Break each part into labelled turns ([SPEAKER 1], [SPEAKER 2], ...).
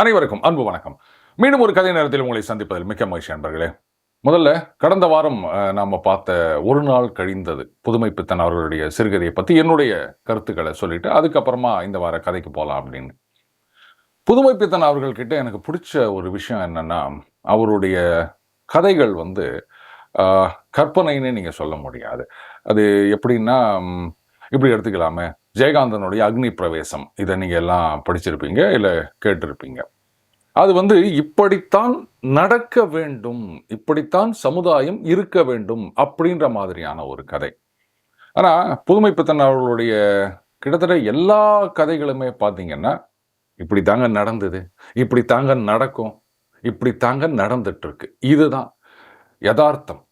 [SPEAKER 1] அனைவருக்கும் அன்பு வணக்கம். மீண்டும் ஒரு கதை நேரத்தில் உங்களை சந்திப்பதில் மிக்க மகிழ்ச்சி அன்பர்களே முதல்ல கடந்த வாரம் நாம் பார்த்த ஒரு நாள் கழிந்தது. புதுமை பித்தன் அவர்களுடைய சிறுகதையை பற்றி என்னுடைய கருத்துக்களை சொல்லிட்டு அதுக்கப்புறமா இந்த வார கதைக்கு போகலாம் அப்படின்னு. புதுமை பித்தன் அவர்கள்கிட்ட எனக்கு பிடிச்ச ஒரு விஷயம் என்னன்னா அவருடைய கதைகள் வந்து கற்பனைன்னு நீங்கள் சொல்ல முடியாது. அது எப்படின்னா இப்படி எடுத்துக்கலாமே. ஜெயகாந்தனுடைய அக்னி பிரவேசம். இதை நீங்கள் எல்லாம் படிச்சிருப்பீங்க இல்லை கேட்டிருப்பீங்க. அது வந்து இப்படித்தான் நடக்க வேண்டும் இப்படித்தான் சமுதாயம் இருக்க வேண்டும் அப்படின்ற மாதிரியான ஒரு கதை. ஆனால் புதுமை பித்தன் அவர்களுடைய கிட்டத்தட்ட எல்லா கதைகளுமே பார்த்தீங்கன்னா இப்படி தாங்க நடந்தது இப்படி தாங்க நடக்கும் இப்படி தாங்க நடந்துட்டு இருக்கு. இதுதான் யதார்த்தம்.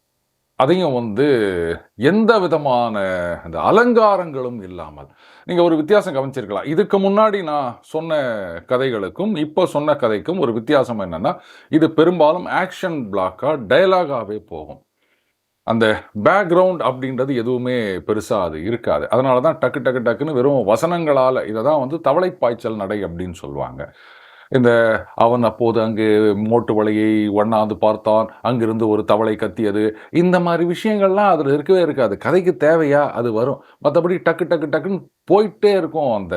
[SPEAKER 1] அதையும் வந்து எந்த விதமான அந்த அலங்காரங்களும் இல்லாமல். நீங்கள் ஒரு வித்தியாசம் கவனிச்சிருக்கலாம். இதுக்கு முன்னாடி நான் சொன்ன கதைகளுக்கும் இப்போ சொன்ன கதைக்கும் ஒரு வித்தியாசம் என்னென்னா இது பெரும்பாலும் ஆக்ஷன் பிளாக்காக டைலாகாகவே போகும். அந்த பேக்ரவுண்ட் அப்படின்றது எதுவுமே பெருசாக அது இருக்காது. அதனால தான் டக்கு டக்கு டக்குன்னு வெறும் வசனங்களால் இதை தான் வந்து தவளை பாய்ச்சல் நடை அப்படின்னு சொல்லுவாங்க. இந்த அவன் அப்போது அங்கு மோட்டு வலையை ஒண்ணாந்து பார்த்தான். அங்கிருந்து ஒரு தவளை கத்தியது. இந்த மாதிரி விஷயங்கள்லாம் அதில் இருக்கவே இருக்காது. கதைக்கு தேவையா? அது வரும். மற்றபடி டக்கு டக்கு டக்குன்னு போயிட்டே இருக்கும் அந்த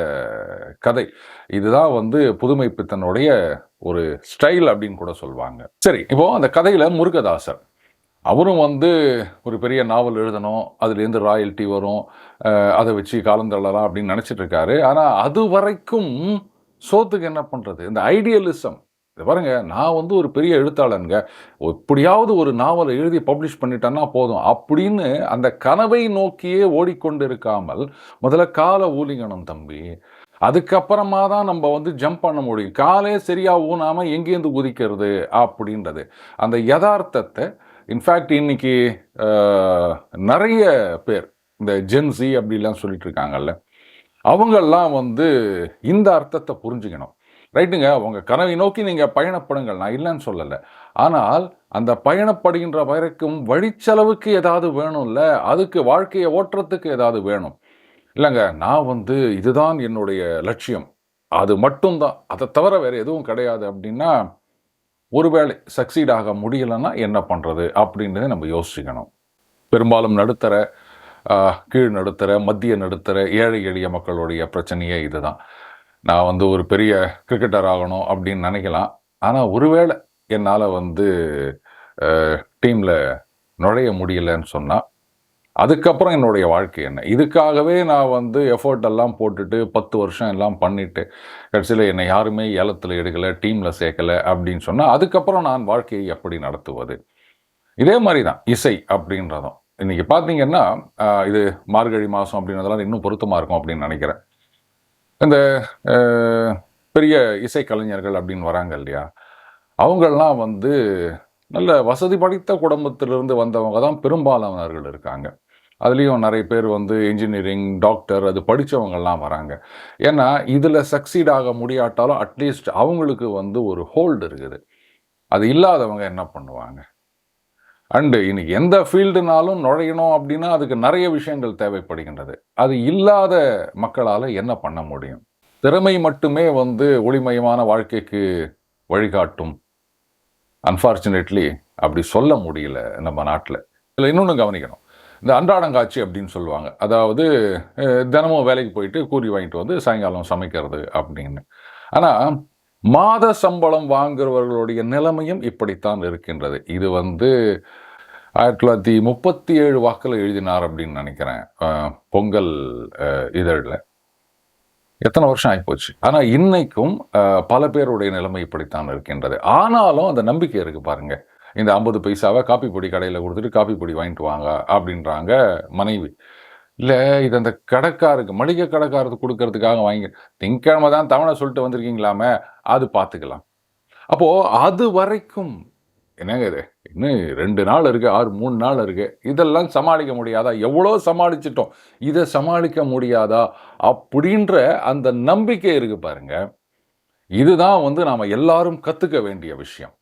[SPEAKER 1] கதை. இதுதான் வந்து புதுமை பித்தனுடைய ஒரு ஸ்டைல் அப்படின்னு கூட சொல்லுவாங்க சரி இப்போ அந்த கதையில் முருகதாசர் அவரும் வந்து ஒரு பெரிய நாவல் எழுதணும். அதுலேருந்து ராயல்ட்டி வரும். அதை வச்சு காலந்தள்ளலாம் அப்படின்னு நினச்சிட்டு இருக்காரு. ஆனால் அது வரைக்கும் சோத்துக்கு என்ன பண்ணுறது இந்த ஐடியலிசம் இது பாருங்க நான் வந்து ஒரு பெரிய எழுத்தாளனுங்க. எப்படியாவது ஒரு நாவலை எழுதி பப்ளிஷ் பண்ணிட்டேன்னா போதும். அப்படின்னு அந்த கனவை நோக்கியே ஓடிக்கொண்டு இருக்காமல் முதல்ல காலை ஊலிங்கணும் தம்பி. அதுக்கப்புறமா தான் நம்ம வந்து ஜம்ப் பண்ண முடியும். காலே சரியாக ஊனாமல் எங்கேருந்து குதிக்கிறது? அப்படின்றது. அந்த யதார்த்தத்தை இன்ஃபேக்ட் இன்னைக்கு நிறைய பேர் இந்த ஜென்சி அப்படிலாம் சொல்லிட்டு இருக்காங்கல்ல. அவங்கெல்லாம் வந்து இந்த அர்த்தத்தை புரிஞ்சுக்கணும். ரைட்டுங்க உங்கள் கனவை நோக்கி நீங்கள் பயணப்படுங்கள். நான் இல்லைன்னு சொல்லலை. ஆனால் அந்த பயணப்படுகின்ற வரைக்கும் வழிச்செலவுக்கு ஏதாவது வேணும்ல? அதுக்கு வாழ்க்கையை ஓட்டுறதுக்கு ஏதாவது வேணும். இல்லைங்க நான் வந்து இதுதான் என்னுடைய லட்சியம். அது மட்டும்தான். அதை தவிர வேறு எதுவும் கிடையாது அப்படின்னா ஒருவேளை சக்சீட் ஆக முடியலைன்னா என்ன பண்ணுறது அப்படின்றத நம்ம யோசிக்கணும் பெரும்பாலும் நடுத்தர கீழ் நடுத்தர மத்திய நடுத்தர ஏழை எளிய மக்களுடைய பிரச்சனையே இதுதான். நான் வந்து ஒரு பெரிய கிரிக்கெட்டர் ஆகணும் அப்படின்னு நினைக்கலாம். ஆனால் ஒருவேளை என்னால் வந்து டீமில் நுழைய முடியலன்னு சொன்னால் அதுக்கப்புறம் என்னுடைய வாழ்க்கை என்ன? இதுக்காகவே நான் வந்து எஃபோர்ட் எல்லாம் போட்டுட்டு பத்து வருஷம் எல்லாம் பண்ணிட்டு கடைசியில் என்னை யாருமே ஏலத்தில் எடுக்கலை டீமில் சேர்க்கலை அப்படின்னு சொன்னால் அதுக்கப்புறம் நான் வாழ்க்கையை எப்படி நடத்துவது? இதே மாதிரி தான் இசை அப்படின்றதும். இன்றைக்கி பார்த்தீங்கன்னா இது மார்கழி மாதம் அப்படின்றதெல்லாம் இன்னும் பொருத்தமாக இருக்கும் அப்படின்னு நினைக்கிறேன். இந்த பெரிய இசை கலைஞர்கள் அப்படின்னு வராங்க இல்லையா? அவங்கெல்லாம் வந்து நல்ல வசதி படைத்த குடும்பத்திலிருந்து வந்தவங்க தான் பெரும்பாலானவர்கள் இருக்காங்க. அதுலேயும் நிறைய பேர் வந்து இன்ஜினியரிங் டாக்டர் அது படித்தவங்கெல்லாம் வராங்க. ஏன்னா இதில் சக்சீட் ஆக முடியாட்டாலும் அட்லீஸ்ட் அவங்களுக்கு வந்து ஒரு ஹோல்டு இருக்குது. அது இல்லாதவங்க என்ன பண்ணுவாங்க? அண்டு இன்னைக்கு எந்த ஃபீல்டுனாலும் நுழையணும் அப்படின்னா அதுக்கு நிறைய விஷயங்கள் தேவைப்படுகின்றது. அது இல்லாத மக்களால் என்ன பண்ண முடியும்? திறமை மட்டுமே வந்து ஒளிமயமான வாழ்க்கைக்கு வழிகாட்டும். அன்ஃபார்ச்சுனேட்லி அப்படி சொல்ல முடியல நம்ம நாட்டில். இதில் இன்னொன்று கவனிக்கணும். இந்த அன்றாடங்காட்சி அப்படின்னு சொல்லுவாங்க. அதாவது தினமும் வேலைக்கு போயிட்டு கூறி வாங்கிட்டு வந்து சாயங்காலம் சமைக்கிறது அப்படின்னு. ஆனால் மாத சம்பளம் வாங்குறவர்களுடைய நிலைமையும் இப்படித்தான் இருக்கின்றது. இது வந்து ஆயிரத்தி தொள்ளாயிரத்தி முப்பத்தி ஏழு வாக்கில் எழுதினார் அப்படின்னு நினைக்கிறேன். பொங்கல் இதழில். எத்தனை வருஷம் ஆகிப்போச்சு ஆனால் இன்னைக்கும் பல பேருடைய நிலைமை இப்படித்தான் இருக்கின்றது. ஆனாலும் அந்த நம்பிக்கை இருக்கு பாருங்க. இந்த ஐம்பது பைசாவை காப்பி பொடி கடையில் கொடுத்துட்டு காப்பி பொடி வாங்கிட்டு வாங்க அப்படின்றாங்க மனைவி. இல்லை இது அந்த கடைக்காருக்கு மளிகை கடைக்காரருக்கு கொடுக்கறதுக்காக வாங்கி திங்கக்கிழமை தான் தவணை சொல்லிட்டு வந்திருக்கீங்களாமே அது பார்த்துக்கலாம். அப்போது அது வரைக்கும் என்னங்க இது? இன்னும் ரெண்டு நாள் இருக்குது ஆறு மூணு நாள் இருக்குது இதெல்லாம் சமாளிக்க முடியாதா? எவ்வளோ சமாளிச்சிட்டோம் இதை சமாளிக்க முடியாதா? அப்படின்ற அந்த நம்பிக்கை இருக்குது பாருங்க. இதுதான் வந்து நாம் எல்லாரும் கற்றுக்க வேண்டிய விஷயம்.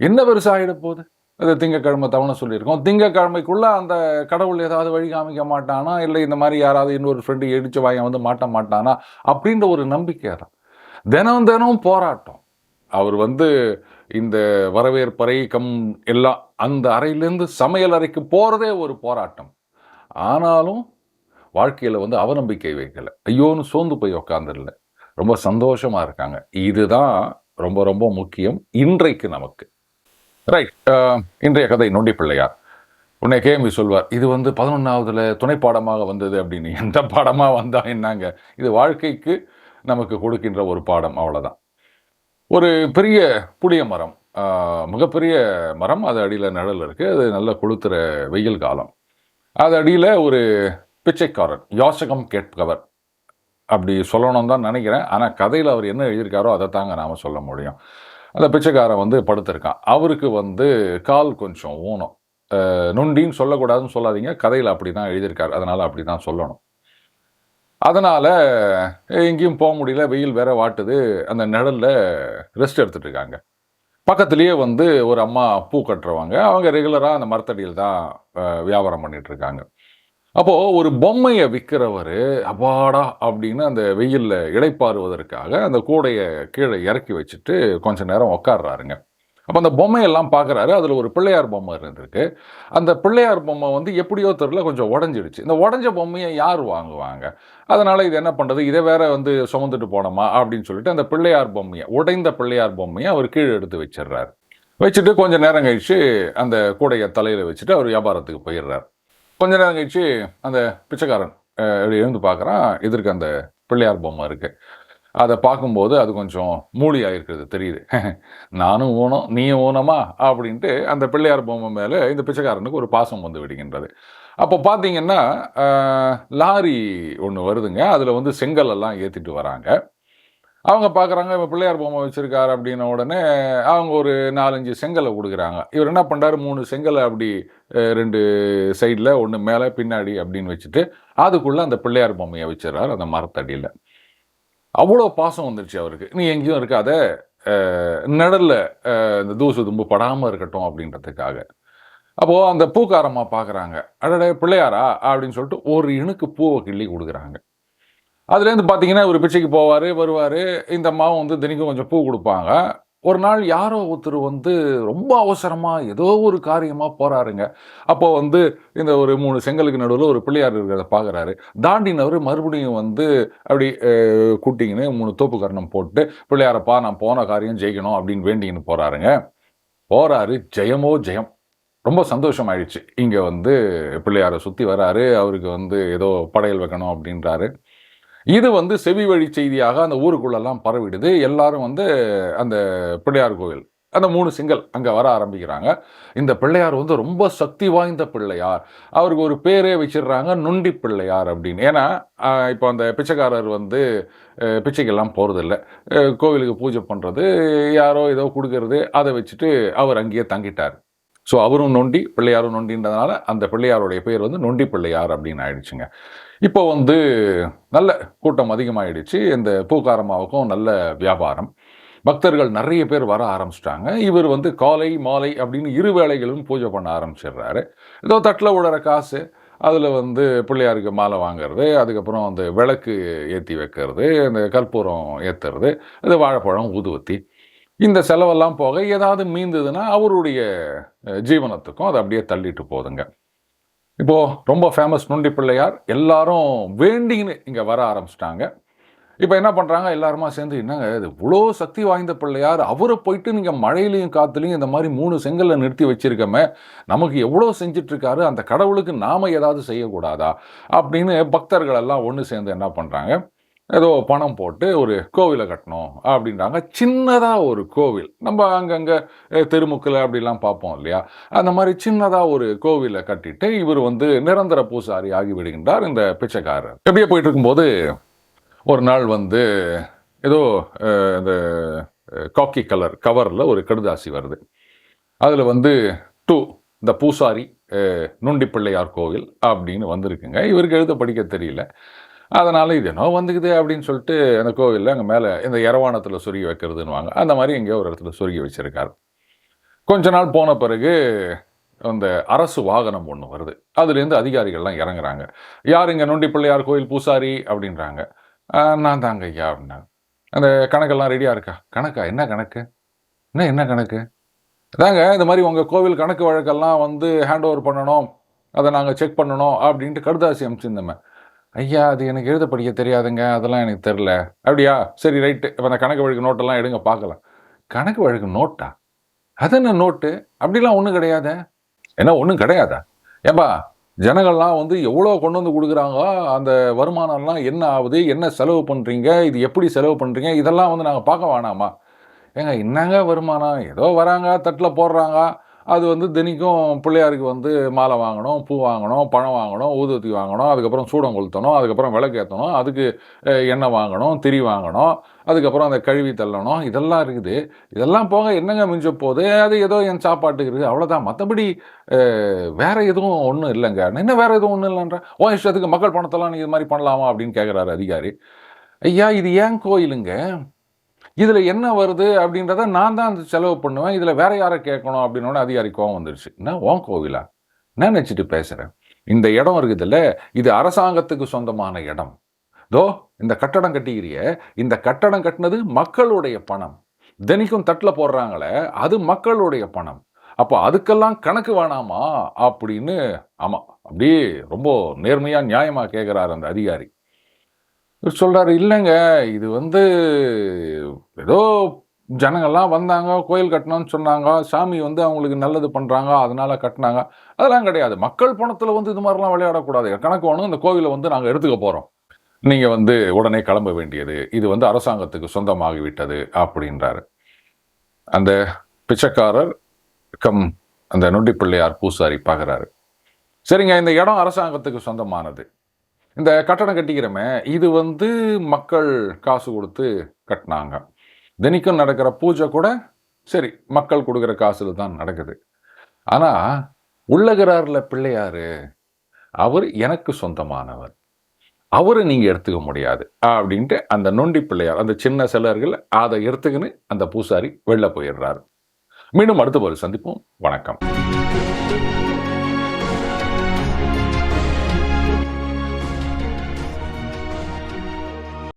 [SPEAKER 1] என்ன பெருசாகிட போகுது? இந்த திங்கக்கிழமை தவணை சொல்லியிருக்கோம். திங்கக்கிழமைக்குள்ளே அந்த கடவுள் ஏதாவது வழி காமிக்க மாட்டானா? இல்லை இந்த மாதிரி யாராவது இன்னொரு ஃப்ரெண்டு இடிச்சு வாங்க வந்து மாட்ட மாட்டானா? அப்படின்ற ஒரு நம்பிக்கை தான் தினம் தினம் போராட்டம். அவர் வந்து இந்த வரவேற்பறை கம் எல்லாம் அந்த அறையிலேருந்து சமையல் அறைக்கு போகிறதே ஒரு போராட்டம். ஆனாலும் வாழ்க்கையில் வந்து அவநம்பிக்கை வைக்கலை. ஐயோன்னு சோர்ந்து போய் உக்காந்துடல. ரொம்ப சந்தோஷமாக இருக்காங்க. இதுதான் ரொம்ப ரொம்ப முக்கியம் இன்றைக்கு நமக்கு. ரைட் uh, இன்றைய கதை நொண்டி பிள்ளையார். உன்னை கேள்வி சொல்வார் இது வந்து பதினொன்றாவதுல துணை பாடமாக வந்தது அப்படின்னு. எந்த பாடமாக வந்தால் என்னங்க? இது வாழ்க்கைக்கு நமக்கு கொடுக்கின்ற ஒரு பாடம் அவ்வளோதான் ஒரு பெரிய புளிய மரம் மிகப்பெரிய மரம். அது அடியில் நிழல் இருக்குது அது நல்ல கொளுத்துற வெயில் காலம். அது அடியில் ஒரு பிச்சைக்காரன் யாசகம் கேட்பவர். அப்படி சொல்லணும் தான் நினைக்கிறேன். ஆனால் கதையில் அவர் என்ன எழுதியிருக்காரோ அதை தாங்க நாம் சொல்ல முடியும். அந்த பிச்சைக்காரன் வந்து படுத்திருக்கான். அவருக்கு வந்து கால் கொஞ்சம் ஊனம் நொண்டின்னு சொல்லக்கூடாதுன்னு சொல்லாதீங்க. கதையில் அப்படி தான் எழுதியிருக்காரு. அதனால் அப்படி தான் சொல்லணும். அதனால் எங்கேயும் போக முடியல. வெயில் வேற வாட்டுது. அந்த நிழலில் ரெஸ்ட் எடுத்துகிட்டு இருக்காங்க. பக்கத்துலேயே வந்து ஒரு அம்மா பூ கட்டுறவங்க. அவங்க ரெகுலராக அந்த மரத்தடியில் தான் வியாபாரம் பண்ணிகிட்ருக்காங்க அப்போது ஒரு பொம்மையை விற்கிறவர் அப்பாடா! அப்படின்னு அந்த வெயிலில் இளைப்பாறுவதற்காக அந்த கூடையை கீழே இறக்கி வச்சுட்டு கொஞ்ச நேரம் உக்காடுறாருங்க அப்போ அந்த பொம்மையெல்லாம் பார்க்குறாரு அதில் ஒரு பிள்ளையார் பொம்மை இருந்திருக்கு. அந்த பிள்ளையார் பொம்மை வந்து எப்படியோ தெரில கொஞ்சம் உடஞ்சிடுச்சு. இந்த உடஞ்ச பொம்மையை யார் வாங்குவாங்க? அதனால் இது என்ன பண்ணுறது இதை வேற வந்து சுமந்துட்டு போனோமா? அப்படின்னு சொல்லிட்டு அந்த பிள்ளையார் பொம்மையை உடைந்த பிள்ளையார் பொம்மையை அவர் கீழே எடுத்து வச்சிடுறாரு. வச்சுட்டு கொஞ்ச நேரம் கழித்து அந்த கூடையை தலையில் வச்சுட்டு அவர் வியாபாரத்துக்கு போயிடுறாரு. கொஞ்ச நேரம் கழிச்சு அந்த பிச்சைக்காரன் அஹ், எழுந்து பார்க்குறான். எதிர்க்க அந்த பிள்ளையார் பொம்மை இருக்குது அதை பார்க்கும்போது அது கொஞ்சம் மூலியாக இருக்கிறது தெரியுது. நானும் ஊனம் நீயும் ஊனமா? அப்படின்ட்டு அந்த பிள்ளையார் பொம்மை மேலே இந்த பிச்சைக்காரனுக்கு ஒரு பாசம் வந்து விடுகின்றது. அப்போ பார்த்தீங்கன்னா லாரி ஒன்று வருதுங்க. அதில் வந்து செங்கல் எல்லாம் ஏற்றிட்டு வராங்க. அவங்க பார்க்குறாங்க இப்போ பிள்ளையார் பொம்மை வச்சுருக்காரு அப்படின்ன உடனே அவங்க ஒரு நாலஞ்சு செங்கலை கொடுக்குறாங்க இவர் என்ன பண்ணுறாரு மூணு செங்கலை அப்படி ரெண்டு சைடில் ஒன்று மேலே பின்னாடி அப்படின்னு வச்சுட்டு அதுக்குள்ளே அந்த பிள்ளையார் பொம்மையை வச்சிடறாரு அந்த மரத்தடியில். அவ்வளோ பாசம் வந்துருச்சு அவருக்கு. நீ எங்கேயும் இருக்காத. நடலில் இந்த தூசு தும்பு படாமல் இருக்கட்டும் அப்படின்றதுக்காக. அப்போது அந்த பூக்காரம்மா பார்க்குறாங்க அடடே பிள்ளையாரா? அப்படின்னு சொல்லிட்டு ஒரு இணுக்கு பூவை கிள்ளி கொடுக்குறாங்க. அதுலேருந்து பார்த்தீங்கன்னா இவர் பிச்சைக்கு போவார் வருவார். இந்த அம்மாவும் வந்து தினைக்கும் கொஞ்சம் பூ கொடுப்பாங்க. ஒரு நாள் யாரோ ஒருத்தர் வந்து ரொம்ப அவசரமாக ஏதோ ஒரு காரியமாக போகிறாருங்க அப்போ வந்து இந்த ஒரு மூணு செங்கலுக்கு நடுவில் ஒரு பிள்ளையார் இருக்கிறத பார்க்குறாரு தாண்டினவர் மறுபடியும் வந்து அப்படி கூட்டிங்கன்னு மூணு தோப்பு கரணம் போட்டு பிள்ளையாரப்பா நான் போன காரியம் ஜெயிக்கணும் அப்படின்னு வேண்டிங்கன்னு போகிறாருங்க போகிறாரு ஜெயமோ ஜெயம். ரொம்ப சந்தோஷம் ஆயிடுச்சு இங்கே வந்து பிள்ளையாரை சுற்றி வராரு. அவருக்கு வந்து ஏதோ படையல் வைக்கணும் அப்படின்றாரு. இது வந்து செவி வழி செய்தியாக அந்த ஊருக்குள்ளெல்லாம் பரவிடுது. எல்லாரும் வந்து அந்த பிள்ளையார் கோவில் அந்த மூணு சிங்கல் அங்கே வர ஆரம்பிக்கிறாங்க. இந்த பிள்ளையார் வந்து ரொம்ப சக்தி வாய்ந்த பிள்ளையார். அவருக்கு ஒரு பேரே வச்சிடுறாங்க நொண்டி பிள்ளையார் அப்படின்னு. ஏன்னா இப்போ அந்த பிச்சைக்காரர் வந்து பிச்சைக்கெல்லாம் போகிறதில்ல கோவிலுக்கு பூஜை பண்ணுறது யாரோ ஏதோ கொடுக்கறது அதை வச்சுட்டு அவர் அங்கேயே தங்கிட்டார். ஸோ அவரும் நொண்டி பிள்ளையாரும் நொண்டின்றதுனால அந்த பிள்ளையாருடைய பேர் வந்து நொண்டி பிள்ளையார் அப்படின்னு ஆயிடுச்சுங்க. இப்போ வந்து நல்ல கூட்டம் அதிகமாகிடுச்சு இந்த பூக்காரமாவுக்கும் நல்ல வியாபாரம். பக்தர்கள் நிறைய பேர் வர ஆரம்பிச்சிட்டாங்க. இவர் வந்து காலை மாலை அப்படின்னு இரு வேளைகளும் பூஜை பண்ண ஆரம்பிச்சிடுறாரு. ஏதோ தட்டில் விடுற காசு அதில் வந்து பிள்ளையாருக்கு மாலை வாங்குறது அதுக்கப்புறம் அந்த விளக்கு ஏற்றி வைக்கிறது அந்த கற்பூரம் ஏற்றுறது அது வாழைப்பழம் ஊதுவத்தி இந்த செலவெல்லாம் போக ஏதாவது மீந்ததுன்னா அவருடைய ஜீவனத்துக்கும் அதை அப்படியே தள்ளிட்டு போதுங்க. இப்போது ரொம்ப ஃபேமஸ் நொண்டி பிள்ளையார் எல்லாரும் வேண்டின்னு இங்கே வர ஆரம்பிச்சிட்டாங்க. இப்போ என்ன பண்ணுறாங்க எல்லாருமா சேர்ந்து என்னங்க இது? இவ்வளோ சக்தி வாய்ந்த பிள்ளையார் அவரை போயிட்டு நீங்கள் மழையிலையும் காற்றுலையும் இந்த மாதிரி மூணு செங்கலில் நிறுத்தி வச்சுருக்கமே நமக்கு எவ்வளோ செஞ்சிட்ருக்காரு அந்த கடவுளுக்கு நாம் ஏதாவது செய்யக்கூடாதா? அப்படின்னு பக்தர்கள் எல்லாம் ஒன்று சேர்ந்து என்ன பண்ணுறாங்க ஏதோ பணம் போட்டு ஒரு கோவிலை கட்டணும் அப்படின்றாங்க. சின்னதாக ஒரு கோவில். நம்ம அங்கங்கே தெருமுக்கில் அப்படிலாம் பார்ப்போம் இல்லையா? அந்த மாதிரி சின்னதாக ஒரு கோவிலை கட்டிட்டு இவர் வந்து நிரந்தர பூசாரி ஆகிவிடுகின்றார் இந்த பிச்சைக்காரர். எப்படியே போயிட்டு இருக்கும்போது ஒரு நாள் வந்து ஏதோ இந்த காக்கி கலர் கவரில் ஒரு கடுதாசி வருது. அதில் வந்து டூ இந்த பூசாரி அஹ், நுண்டி பிள்ளையார் கோவில் அப்படின்னு வந்திருக்குங்க. இவருக்கு எழுத படிக்க தெரியல. அதனால் இது என்னோ வந்துக்குது அப்படின்னு சொல்லிட்டு அந்த கோவிலில் அங்கே மேலே இந்த இரவாணத்தில் சொருகி வைக்கிறதுன்னுவாங்க. அந்த மாதிரி எங்கேயோ ஒரு இடத்துல சொருகி வச்சுருக்காரு. கொஞ்ச நாள் போன பிறகு அந்த அரசு வாகனம் ஒன்று வருது. அதுலேருந்து அதிகாரிகள்லாம் இறங்குறாங்க. யார் இங்கே நொண்டி பிள்ளையார் கோயில் பூசாரி? அப்படின்றாங்க. நான் தாங்க ஐயா அப்படின்னாங்க. அந்த கணக்கெல்லாம் ரெடியாக இருக்கா? கணக்கா? என்ன கணக்கு? என்ன என்ன கணக்கு? தாங்க இந்த மாதிரி உங்கள் கோவில் கணக்கு வழக்கெல்லாம் வந்து ஹேண்ட் ஓவர் பண்ணணும். அதை நாங்கள் செக் பண்ணணும் அப்படின்ட்டு கடுதாசி அனுப்பிச்சிருந்தோமே ஐயா அது எனக்கு எழுத படிக்க தெரியாதுங்க. அதெல்லாம் எனக்கு தெரில அப்படியா? சரி ரைட்டு இப்போ அந்த கணக்கு வழக்கு நோட்டெல்லாம் எடுங்க பார்க்கலாம். கணக்கு வழக்கு நோட்டா? அது என்ன நோட்டு? அப்படிலாம் ஒன்றும் கிடையாத. என்ன ஒன்றும் கிடையாதா? ஏப்பா ஜனங்கள்லாம் வந்து எவ்வளோ கொண்டு வந்து கொடுக்குறாங்க? அந்த வருமானம்லாம் என்ன ஆகுது? என்ன செலவு பண்ணுறீங்க இது எப்படி செலவு பண்ணுறீங்க இதெல்லாம் வந்து நாங்கள் பார்க்க வேணாமா? ஏங்க என்னங்க வருமானம்? ஏதோ வராங்க தட்டில் போடுறாங்க. அது வந்து தினிக்கும் பிள்ளையாருக்கு வந்து மாலை வாங்கணும் பூ வாங்கணும் பழம் வாங்கணும் ஊதுவத்தி வாங்கணும் அதுக்கப்புறம் சூடம் கொளுத்தணும் அதுக்கப்புறம் விளக்கு ஏற்றணும் அதுக்கு எண்ணெய் வாங்கணும் திரி வாங்கணும் அதுக்கப்புறம் அந்த கழுவி தள்ளணும் இதெல்லாம் இருக்குது. இதெல்லாம் போக என்னங்க மிஞ்ச போகுது அது ஏதோ என் சாப்பாட்டுக்கு இருக்குது. அவ்வளோதான் மற்றபடி வேறு எதுவும் ஒன்றும் இல்லைங்க. என்ன வேறு எதுவும் ஒன்றும் இல்லைன்ற? ஓ இஷ்டத்துக்கு மக்கள் பணத்தெல்லாம் நீ இது மாதிரி பண்ணலாமா அப்படின்னு கேட்குறாரு அதிகாரி. ஐயா இது ஏன் கோயிலுங்க? இதில் என்ன வருது அப்படின்றத நான் தான் அந்த செலவு பண்ணுவேன். இதில் வேற யாரை கேட்கணும் அப்படின்னோட அதிகாரி கோவம் வந்துருச்சு. என்ன? ஓன் கோவிலா? என்ன நினச்சிட்டு பேசுகிறேன் இந்த இடம் இருக்குதுல்ல இது அரசாங்கத்துக்கு சொந்தமான இடம். தோ இந்த கட்டடம் கட்டிக்கிறிய இந்த கட்டடம் கட்டினது மக்களுடைய பணம். தினிக்கும் தட்டில் போடுறாங்களே அது மக்களுடைய பணம். அப்போ அதுக்கெல்லாம் கணக்கு வேணாமா? அப்படின்னு ஆமாம் அப்படியே ரொம்ப நேர்மையாக நியாயமாக கேட்குறாரு அந்த அதிகாரி. இவர் இல்லைங்க இது வந்து ஏதோ ஜனங்கள்லாம் வந்தாங்க கோயில் கட்டணும்னு சொன்னாங்க சாமி வந்து அவங்களுக்கு நல்லது பண்ணுறாங்க அதனால் கட்டினாங்க. அதெல்லாம் கிடையாது. மக்கள் பணத்தில் வந்து இது மாதிரிலாம் விளையாடக்கூடாது. கணக்கு ஒன்று இந்த கோவிலை வந்து நாங்கள் எடுத்துக்க போகிறோம் நீங்கள் வந்து உடனே கிளம்ப வேண்டியது இது வந்து அரசாங்கத்துக்கு சொந்தமாகிவிட்டது அப்படின்றாரு. அந்த பிச்சைக்காரர் கம் அந்த நொண்டிப்பிள்ளையார் பூசாரி பார்க்குறாரு சரிங்க இந்த இடம் அரசாங்கத்துக்கு சொந்தமானது. இந்த கட்டடம் கட்டிக்கிறோமே இது வந்து மக்கள் காசு கொடுத்து கட்டினாங்க. தினிக்கும் நடக்கிற பூஜை கூட சரி மக்கள் கொடுக்குற காசில் தான் நடக்குது. ஆனால் உள்ளகிறார்ல பிள்ளையார் அவர் எனக்கு சொந்தமானவர். அவரை நீங்கள் எடுத்துக்க முடியாது அப்படின்ட்டு அந்த நொண்டி பிள்ளையார் அந்த சின்ன சிலர்கள் அதை எடுத்துக்கின்னு அந்த பூசாரி வெளில போயிடுறாரு. மீண்டும் அடுத்த ஒரு சந்திப்போம். வணக்கம்.